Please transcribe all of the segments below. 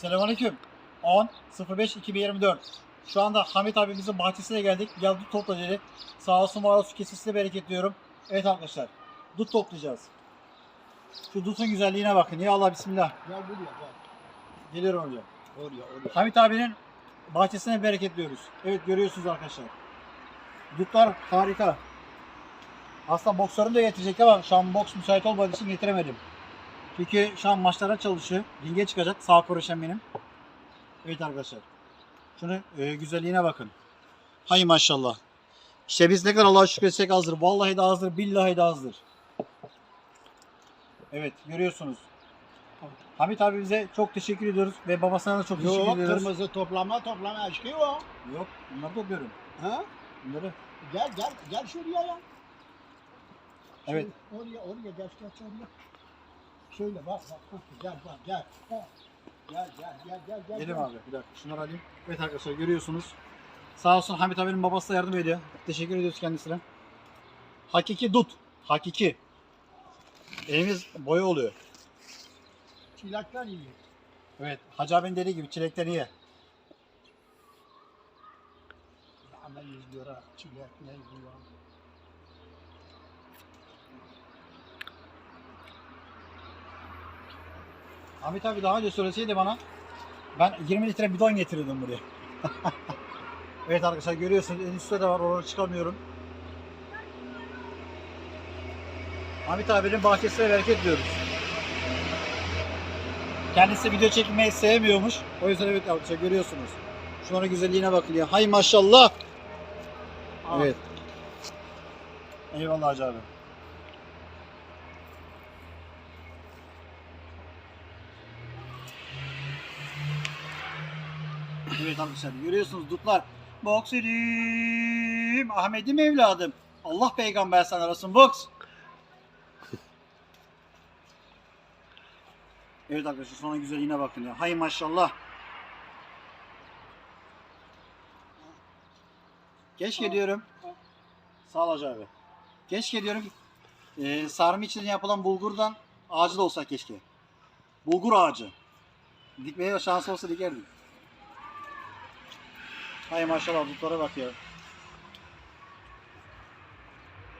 Selamünaleyküm. 10 05 2024. Şu anda Hamit abimizin bahçesine geldik. Gel dut topla dedi. Sağ olsun var olsun kesesine bereket diyorum. Evet arkadaşlar. Dut toplayacağız. Şu dutun güzelliğine bakın. Ya Allah bismillah. Gel buraya gel. Geliyorum hocam. Oraya oraya. Hamit abinin bahçesine bereketliyoruz. Evet görüyorsunuz arkadaşlar. Dutlar harika. Aslında boksörüm de getirecek ama şu an boks müsait olmadığı için getiremedim. Çünkü şu an maçlara çalışıyor. Ringe çıkacak sağ koruşan benim. Evet arkadaşlar. Şunu e, güzelliğine bakın. Hay maşallah. İşte biz ne kadar Allah'a şükretsek azdır. Vallahi de azdır. Billahi de azdır. Evet görüyorsunuz. Hamit abimize çok teşekkür ediyoruz ve babasına da çok teşekkür Yok ediyoruz. kırmızı toplama toplama aşkı o. Yok bunları topluyorum. Ha? Bunları. Gel gel gel şuraya ya. Evet. Oraya oraya geç geç oraya. Şöyle bak bak. bak, Gel bak gel. Gel gel gel gel gel. Gelim gel. abi bir dakika şunları alayım. Evet arkadaşlar görüyorsunuz. Sağ olsun Hamit abinin babası da yardım ediyor. Teşekkür ediyoruz kendisine. Hakiki dut. Hakiki. Elimiz boya oluyor. Çilekler iyi. Evet. Hacı abinin dediği gibi çilekleri ye. Ama 100 lira çilek ne diyor. Hamit abi daha önce söyleseydi bana ben 20 litre bidon getirirdim buraya. evet arkadaşlar görüyorsunuz en üstte de var oraya çıkamıyorum. Hamit abinin bahçesine bereket diyoruz. Kendisi video çekmeyi sevmiyormuş. O yüzden evet arkadaşlar görüyorsunuz. Şunların güzelliğine bakın ya. Hay maşallah. Al. Evet. Eyvallah Hacı abi. Evet arkadaşlar görüyorsunuz dutlar. Boksörüm, Ahmet'im evladım. Allah peygamber sen arasın boks. Evet arkadaşlar sonra güzelliğine bakın ya. Hay maşallah. Keşke diyorum. Sağ ol Hacı abi. Keşke diyorum e, sarma için yapılan bulgurdan ağacı da olsa keşke. Bulgur ağacı. Dikmeye şans olsa dikerdik. Hay maşallah dutlara bak ya.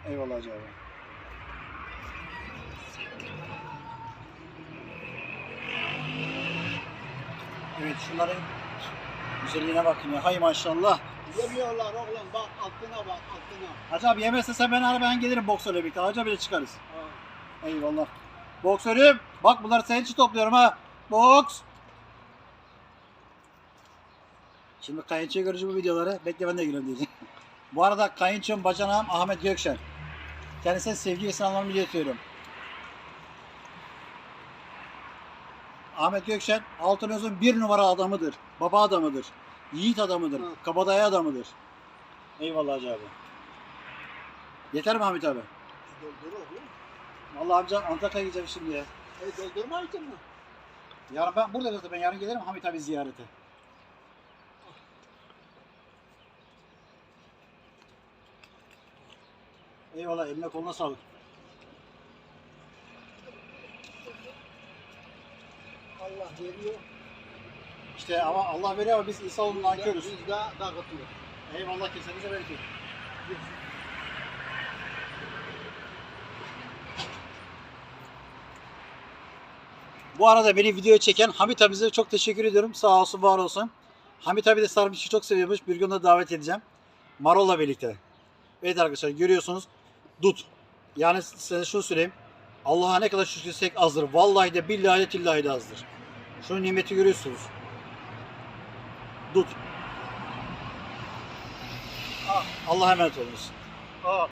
Eyvallah Hacı abi. Evet şunların güzelliğine bakın ya. Hay maşallah. Yemiyorlar oğlum bak altına bak altına. Hacı abi yemezse sen ben arabadan gelirim boksörle birlikte. Hacı abiyle çıkarız. Ha. Eyvallah. Boksörüm. Bak bunları senin için topluyorum ha. Boks. Şimdi kayınçoya göreceğim bu videoları. Bekle ben de giriyorum diyeceğim. bu arada kayınçom bacanağım Ahmet Gökşen. Kendisine sevgi ve selamlarımı iletiyorum. Ahmet Gökşen Altınöz'ün bir numara adamıdır. Baba adamıdır. Yiğit adamıdır. Hı. Kabadayı adamıdır. Eyvallah Hacı abi. Yeter mi Ahmet abi? Doldur oğlum. Vallahi amca Antakya'ya gideceğim şimdi ya. E doldurmaydın mı? Yarın ben burada zaten ben yarın gelirim Hamit abi ziyarete. Eyvallah eline koluna sağlık. Allah veriyor. İşte ama Allah veriyor ama biz İsa'nın nankörüz. Biz de dağıtıyor. Eyvallah kesenize bereket. Bu arada beni videoya çeken Hamit abimize çok teşekkür ediyorum. Sağ olsun, var olsun. Hamit abi de sarmışı çok seviyormuş. Bir gün de davet edeceğim. Marol'la birlikte. Evet arkadaşlar görüyorsunuz. Dut. Yani size şunu söyleyeyim. Allah'a ne kadar şükretsek azdır. Vallahi de billahi de tillahi de azdır. Şu nimeti görüyorsunuz. Dut. Allah'a emanet olunuz. Al.